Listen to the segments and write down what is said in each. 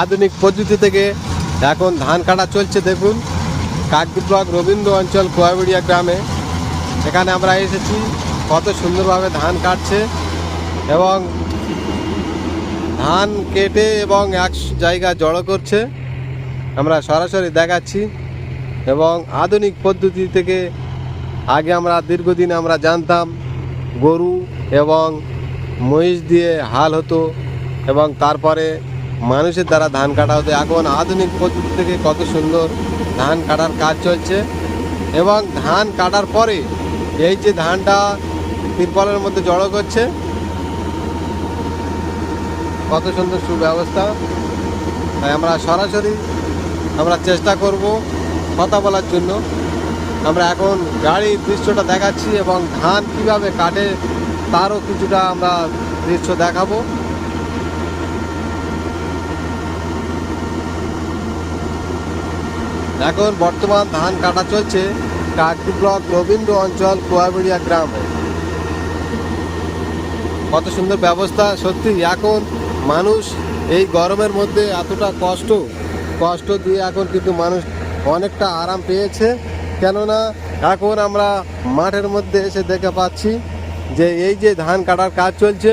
আধুনিক পদ্ধতি থেকে এখন ধান কাটা চলছে, দেখুন। কাকদ্বীপ ব্লক রবীন্দ্র অঞ্চল কোয়াবিড়িয়া গ্রামে। এখানে আমরা এসেছি, কত সুন্দরভাবে ধান কাটছে এবং ধান কেটে এবং এক জায়গা জড়ো করছে। আমরা সরাসরি দেখাচ্ছি এবং আধুনিক পদ্ধতি থেকে আগে আমরা দীর্ঘদিন আমরা জানতাম গরু এবং মহিষ দিয়ে হাল হতো এবং তারপরে মানুষের দ্বারা ধান কাটা হতো, এখন আধুনিক পদ্ধতি থেকে কত সুন্দর ধান কাটার কাজ চলছে। এবং ধান কাটার পরে এই যে ধানটা তিরপলের মধ্যে জড়ো করছে, কত সুন্দর সুব্যবস্থা। তাই আমরা সরাসরি আমরা চেষ্টা করব কথা বলার জন্য। আমরা এখন গাড়ির দৃশ্যটা দেখাচ্ছি এবং ধান কীভাবে কাটে, তারও কিছুটা আমরা দৃশ্য দেখাবো। এখন বর্তমান ধান কাটা চলছে কাকদ্বীপ ব্লক রবীন্দ্র অঞ্চল কুয়াবিড়িয়া গ্রামে। কত সুন্দর ব্যবস্থা, সত্যি এখন মানুষ এই গরমের মধ্যে এতটা কষ্ট কষ্ট দিয়ে এখন কিন্তু মানুষ অনেকটা আরাম পেয়েছে। কেননা এখন আমরা মাঠের মধ্যে এসে দেখে পাচ্ছি যে এই যে ধান কাটার কাজ চলছে,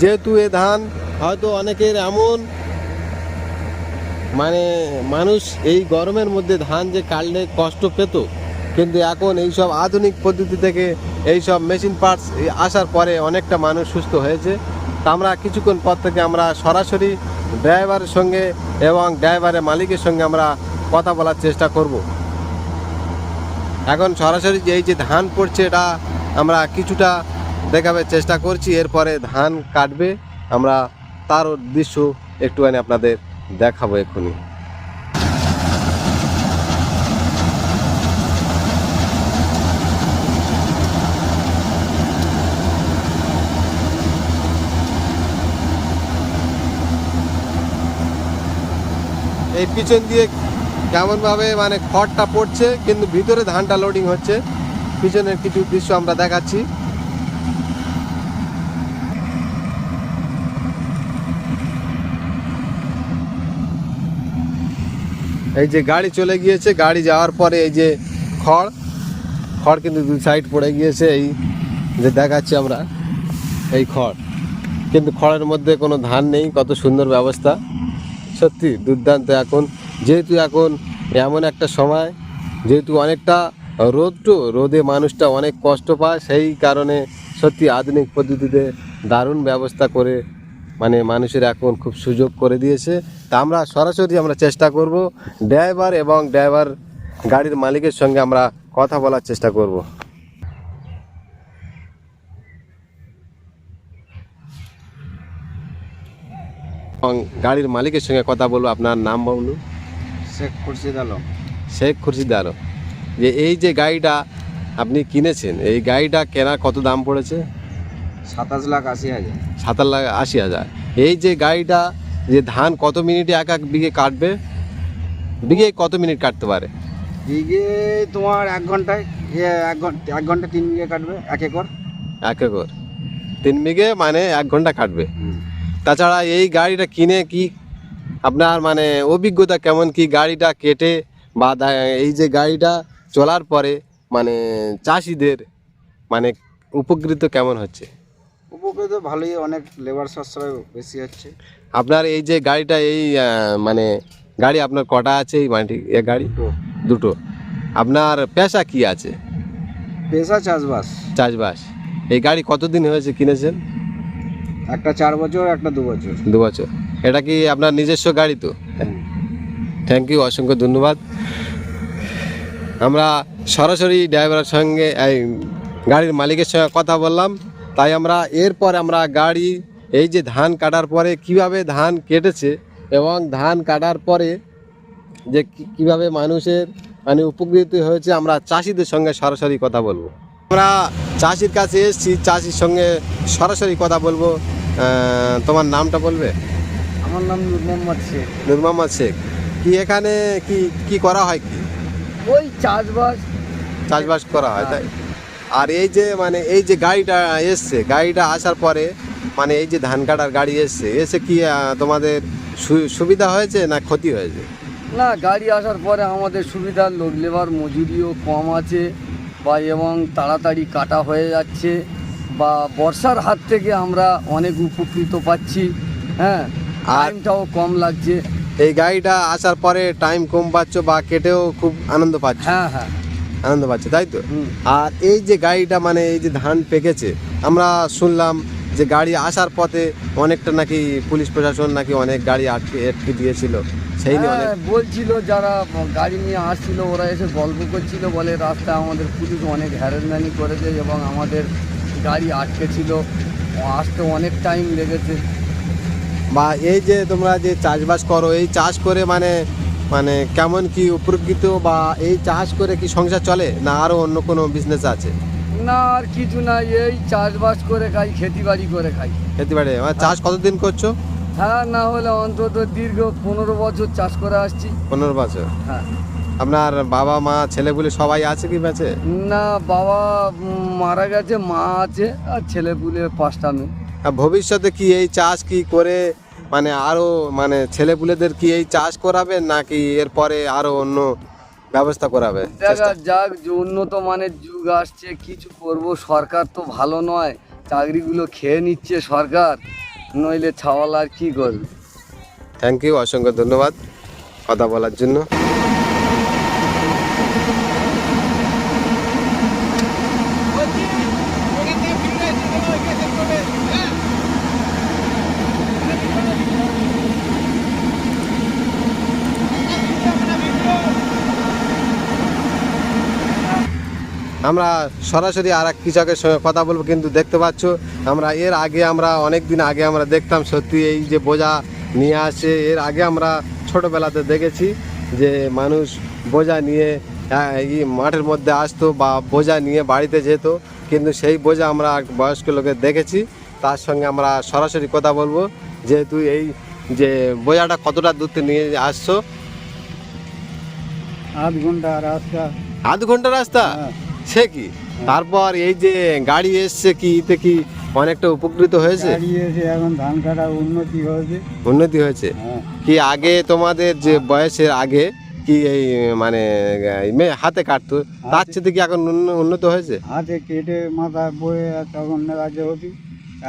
যেহেতু এ ধান হয়তো অনেকের এমন মানে মানুষ এই গরমের মধ্যে ধান যে কাটলে কষ্ট পেত, কিন্তু এখন এই সব আধুনিক পদ্ধতি থেকে এই সব মেশিন পার্টস আসার পরে অনেকটা মানুষ সুস্থ হয়েছে। তা আমরা কিছুক্ষণ পর থেকে আমরা সরাসরি ড্রাইভারের সঙ্গে এবং ড্রাইভারের মালিকের সঙ্গে আমরা কথা বলার চেষ্টা করব। এখন সরাসরি এই যে ধান পড়ছে এটা আমরা কিছুটা দেখাবে চেষ্টা করছি, এরপরে ধান কাটবে। আমরা তারও দৃশ্য একটুখানি আপনাদের দেখাবো এক্ষুনি। এই পিছন দিয়ে কেমনভাবে মানে খড়টা পড়ছে, কিন্তু ভিতরে ধানটা লোডিং হচ্ছে। পিছনের কিছু দৃশ্য আমরা দেখাচ্ছি। এই যে গাড়ি চলে গিয়েছে, গাড়ি যাওয়ার পরে এই যে খড় খড় কিন্তু দু সাইড পড়ে গিয়েছে, এই যে দেখাচ্ছি আমরা, এই খড়। কিন্তু খড়ের মধ্যে কোনো ধান নেই, কত সুন্দর ব্যবস্থা। সত্যি দুর্দান্ত এখন। যেহেতু এখন এমন একটা সময়, যেহেতু অনেকটা রোদ তো, রোদে মানুষটা অনেক কষ্ট পায়, সেই কারণে সত্যি আধুনিক পদ্ধতিতে দারুণ ব্যবস্থা করে মানে মানুষের এখন খুব সুযোগ করে দিয়েছে। তা আমরা সরাসরি আমরা চেষ্টা করব ড্রাইভার এবং ড্রাইভার গাড়ির মালিকের সঙ্গে আমরা কথা বলার চেষ্টা করব। এবং গাড়ির মালিকের সঙ্গে কথা বলব আপনার নাম বলুন। শেখ খুরশিদ আলম। শেখ খুরশিদ আলম যে এই যে গাড়িটা আপনি কিনেছেন এই গাড়িটা কেনার কত দাম পড়েছে? সাতাশ লাখ আশি হাজার। সাতাশ লাখ আশি হাজার। এই যে গাড়িটা যে ধান কত মিনিটে এক এক বিঘে কাটবে? বিঘে কত মিনিট কাটতে পারে? বিঘে তোমার এক ঘন্টায় এক ঘণ্টা এক ঘণ্টা তিন বিঘে কাটবে এক একর। এক একর। তিন বিঘে মানে এক ঘণ্টা কাটবে। তাছাড়া এই গাড়িটা কিনে কি আপনার মানে অভিজ্ঞতা কেমন? কি গাড়িটা কেটে বা এই যে গাড়িটা চলার পরে মানে চাষিদের মানে উপকৃত কেমন হচ্ছে? উপকৃত ভালোই অনেক লেবার সাশ্রয় বেশি হচ্ছে। আপনার এই যে গাড়িটা এই মানে গাড়ি আপনার কটা আছে? এই মাটি এ গাড়ি? দুটো। আপনার পেশা কি আছে? পেশা চাষবাস। চাষবাস। এই গাড়ি কতদিন হয়েছে কিনেছেন? একটা চার বছর একটা দু বছর। দু বছর। এটা কি আপনার নিজস্ব গাড়ি তো? থ্যাংক ইউ অসংখ্য ধন্যবাদ। আমরা সরাসরি ড্রাইভারের সঙ্গে এই গাড়ির মালিকের সঙ্গে কথা বললাম। তাই আমরা এরপর আমরা গাড়ি এই যে ধান কাটার পরে কীভাবে ধান কেটেছে এবং ধান কাটার পরে যে কীভাবে মানুষের মানে উপকৃত হয়েছে আমরা চাষিদের সঙ্গে সরাসরি কথা বলব। আমরা চাষির কাছে এসেছি চাষির সঙ্গে সরাসরি কথা বলব। তোমার নামটা বলবে? আমার নাম নূর মোহাম্মদ শেখ। নূর মোহাম্মদ শেখ। কি এখানে কি কি করা হয় কি? ওই চাষবাস। চাষবাস করা হয় তাই? আর এই যে মানে এই যে গাড়িটা এসছে গাড়িটা আসার পরে মানে এই যে ধান কাটার গাড়ি এসছে এসে কি তোমাদের সুবিধা হয়েছে না ক্ষতি হয়েছে? না গাড়ি আসার পরে আমাদের সুবিধা লোক লেবার মজুরিও কম আছে বা এবং তাড়াতাড়ি কাটা হয়ে যাচ্ছে বা বর্ষার হাত থেকে আমরা অনেক উপকৃত পাচ্ছি হ্যাঁ টাইমটাও কম লাগছে। এই গাড়িটা আসার পরে টাইম কম পাচ্ছ বা কেটেও খুব আনন্দ পাচ্ছ? হ্যাঁ হ্যাঁ। আনন্দ পাচ্ছে তাই তো? আর এই যে গাড়িটা মানে এই যে ধান পেকেছে আমরা শুনলাম যে গাড়ি আসার পথে অনেকটা নাকি পুলিশ প্রশাসন নাকি অনেক গাড়ি আটকে আটকে দিয়েছিল। সেই নিয়ে অনেক হ্যাঁ, বলছিল যারা গাড়ি নিয়ে আসছিল ওরা এসে গল্প করছিল বলে রাস্তায় আমাদের পুলিশ অনেক হ্যারাসমেন্ট করেছে এবং আমাদের গাড়ি আটকে ছিল। আসতে অনেক টাইম লেগেছে। বা এই যে তোমরা যে চাষবাস করো এই চাষ করে মানে মানে কেমন কি উপকৃত বা এই চাষ করে কি সংসার চলে না আরও অন্য কোনো বিজনেস আছে? না আর কিছু না এই চাষবাস করে খাই খেতি বাড়ি করে খাই। খেতে পারে চাষ কতদিন করছ? হ্যাঁ না হলে অন্তত দীর্ঘ পনেরো বছর চাষ করে আসছি। পনেরো বছর। হ্যাঁ। আপনার বাবা মা ছেলেগুলি সবাই আছে কি বেঁচে? না বাবা মারা গেছে মা আছে আর ছেলে পুলে পাঁচটা মেয়ে। ভবিষ্যতে কি এই চাষ কি করে মানে আরও মানে ছেলেপুলেদের কি এই চাষ করাবে নাকি এরপরে আরও অন্য ব্যবস্থা করাবে? দেখা যাক যে উন্নত মানের যুগ আসছে কিছু করব সরকার তো ভালো নয় চাকরিগুলো খেয়ে নিচ্ছে সরকার নইলে ছাওয়াল আর কী করবে? থ্যাংক ইউ অসংখ্য ধন্যবাদ কথা বলার জন্য। আমরা সরাসরি আর এক কৃষকের সঙ্গে কথা বলব কিন্তু দেখতে পাচ্ছ আমরা এর আগে আমরা অনেক দিন আগে আমরা দেখতাম সত্যি এই যে বোঝা নিয়ে আসে এর আগে আমরা ছোটোবেলাতে দেখেছি যে মানুষ বোঝা নিয়ে এই মাঠের মধ্যে আসতো বা বোঝা নিয়ে বাড়িতে যেত কিন্তু সেই বোঝা আমরা বয়স্ক লোকে দেখেছি তার সঙ্গে আমরা সরাসরি কথা বলব যেহেতু এই যে বোঝাটা কতটা দূর থেকে নিয়ে আসছো। আধ ঘণ্টা রাস্তা। আধ ঘণ্টা রাস্তা? সে কি? তারপর এই যে গাড়ি এসছে কি এতে কি অনেকটা উপকৃত হয়েছে? এসে এখন ধান কাটা উন্নতি হয়েছে। উন্নতি হয়েছে? হ্যাঁ। কি আগে তোমাদের যে বয়সের আগে কি এই মানে মেয়ে হাতে কাটতো তার চেয়ে কি এখন উন্নত হয়েছে? হাতে কেটে মাথা বয়ে তখন কাছে হতি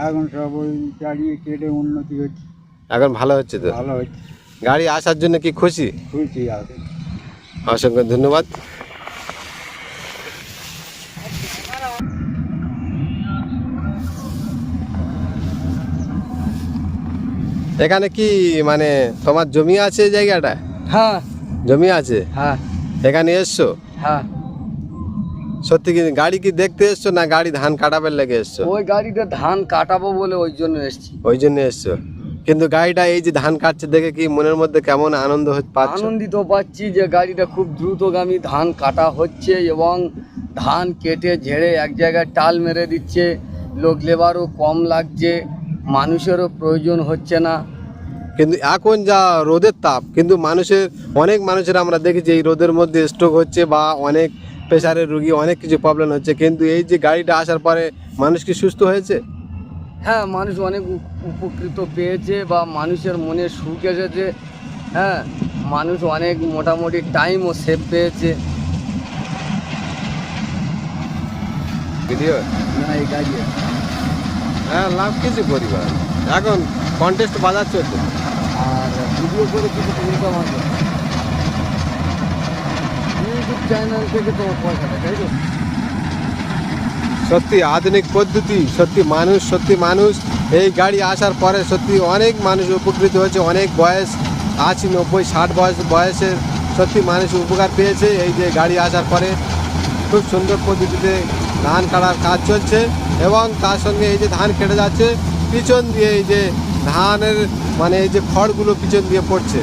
এখন সব ওই চালিয়ে কেটে উন্নতি হচ্ছে। এখন ভালো হচ্ছে তো? ভালো হচ্ছে। গাড়ি আসার জন্য কি খুশি? খুশি আছে। অসংখ্য ধন্যবাদ। এখানে কি মানে তোমার জমি আছে এই জায়গাটা? হ্যাঁ। জমি আছে? হ্যাঁ। এখানে এসছো? হ্যাঁ। সত্যি কি গাড়ি কি দেখতে এসছো না গাড়ি ধান কাটাবার লেগে এসছো? ওই গাড়িতে ধান কাটাবো বলে ওই জন্য এসছি। ওই জন্য এসছো। কিন্তু গাড়িটা এই যে ধান কাটছে দেখে কি মনের মধ্যে কেমন আনন্দ হচ্ছে পাচ্ছ? আনন্দিত পাচ্ছি যে গাড়িটা খুব দ্রুতগামী ধান কাটা হচ্ছে এবং ধান কেটে ঝেড়ে এক জায়গায় টাল মেরে দিচ্ছে। লোক লেবারও কম লাগছে। মানুষেরও প্রয়োজন হচ্ছে না। কিন্তু এখন যা রোদের তাপ কিন্তু মানুষের অনেক মানুষের আমরা দেখেছি এই রোদের মধ্যে স্ট্রোক হচ্ছে বা অনেক প্রেশারের রুগী অনেক কিছু প্রবলেম হচ্ছে। কিন্তু এই যে গাড়িটা আসার পরে মানুষ কি সুস্থ হয়েছে? হ্যাঁ মানুষ অনেক উপ- উপকৃত পেয়েছে বা মানুষের মনে সুখ এসেছে। হ্যাঁ মানুষ অনেক মোটামুটি টাইমও সেভ পেয়েছে। ভিডিও না এই গাড়ি। হ্যাঁ লাভ কিছু পরিবার। এখন কন্টেস্ট বাজার চলছে আর ভিডিও করে কিছু ইনকাম আছে ইউটিউব চ্যানেল থেকে তোমার পয়সাটা তাই তো? সত্যি আধুনিক পদ্ধতি সত্যি মানুষ সত্যি মানুষ। এই গাড়ি আসার পরে সত্যি অনেক মানুষ উপকৃত হয়েছে অনেক বয়স আশি নব্বই ষাট বয়স বয়সের সত্যি মানুষ উপকার পেয়েছে। এই যে গাড়ি আসার পরে খুব সুন্দর পদ্ধতিতে ধান কাটার কাজ চলছে এবং তার সঙ্গে এই যে ধান কেটে যাচ্ছে, পিছন দিয়ে এই যে ধানের মানে এই যে খড়গুলো পিছন দিয়ে পড়ছে।